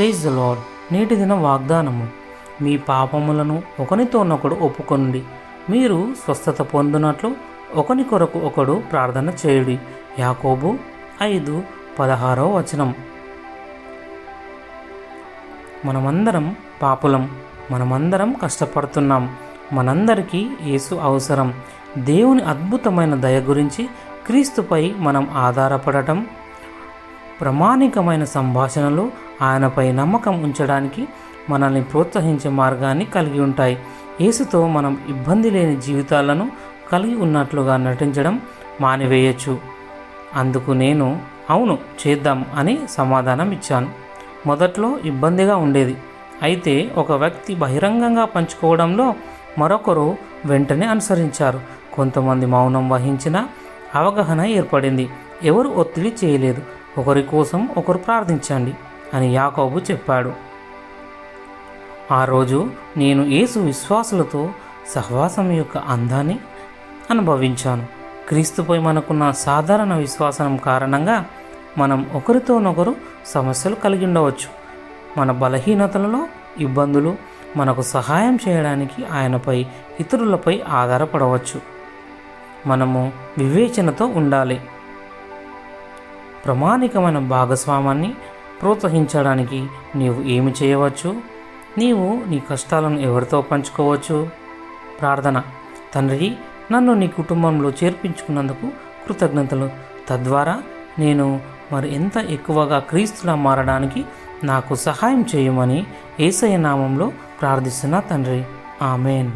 Praise the lord నేటి దిన వాగ్దానము. మీ పాపములను ఒకనితోనొకడు ఒప్పుకోండి మీరు స్వస్థత పొందినట్లు ఒకని కొరకు ఒకడు ప్రార్థన చేయుడి. యాకోబు ఐదు పదహారవ వచనం. మనమందరం పాపులం. మనమందరం కష్టపడుతున్నాం. మనందరికీ యేసు అవసరం. దేవుని అద్భుతమైన దయ గురించి క్రీస్తుపై మనం ఆధారపడటం ప్రామాణికమైన సంభాషణలు ఆయనపై నమ్మకం ఉంచడానికి మనల్ని ప్రోత్సహించే మార్గాన్ని కలిగి ఉంటాయి. యేసుతో మనం ఇబ్బంది లేని జీవితాలను కలిగి ఉన్నట్లుగా నటించడం మానివేయచ్చు. అందుకు నేను అవును చేద్దాం అని సమాధానం ఇచ్చాను. మొదట్లో ఇబ్బందిగా ఉండేది. అయితే ఒక వ్యక్తి బహిరంగంగా పంచుకోవడంలో మరొకరు వెంటనే అనుసరించారు. కొంతమంది మౌనం వహించిన అవగాహన ఏర్పడింది. ఎవరు ఒత్తిడి చేయలేదు. ఒకరి కోసం ఒకరు ప్రార్థించండి అని యాకోబు చెప్పాడు. ఆ రోజు నేను యేసు విశ్వాసులతో సహవాసం యొక్క అందాన్ని అనుభవించాను. క్రీస్తుపై మనకున్న సాధారణ విశ్వాసం కారణంగా మనం ఒకరితోనొకరు సమస్యలు కలిగి ఉండవచ్చు. మన బలహీనతలలో ఇబ్బందులు మనకు సహాయం చేయడానికి ఆయనపై ఇతరులపై ఆధారపడవచ్చు. మనము వివేచనతో ఉండాలి. ప్రామాణికమైన భాగస్వామాన్ని ప్రోత్సహించడానికి నీవు ఏమి చేయవచ్చు? నీవు నీ కష్టాలను ఎవరితో పంచుకోవచ్చు? ప్రార్థన. తండ్రి నన్ను నీ కుటుంబంలో చేర్పించుకున్నందుకు కృతజ్ఞతలు. తద్వారా నేను మరి ఎంత ఎక్కువగా క్రీస్తులా మారడానికి నాకు సహాయం చేయమని ఏసయ నామంలో ప్రార్థిస్తున్నా తండ్రి. ఆమెన్.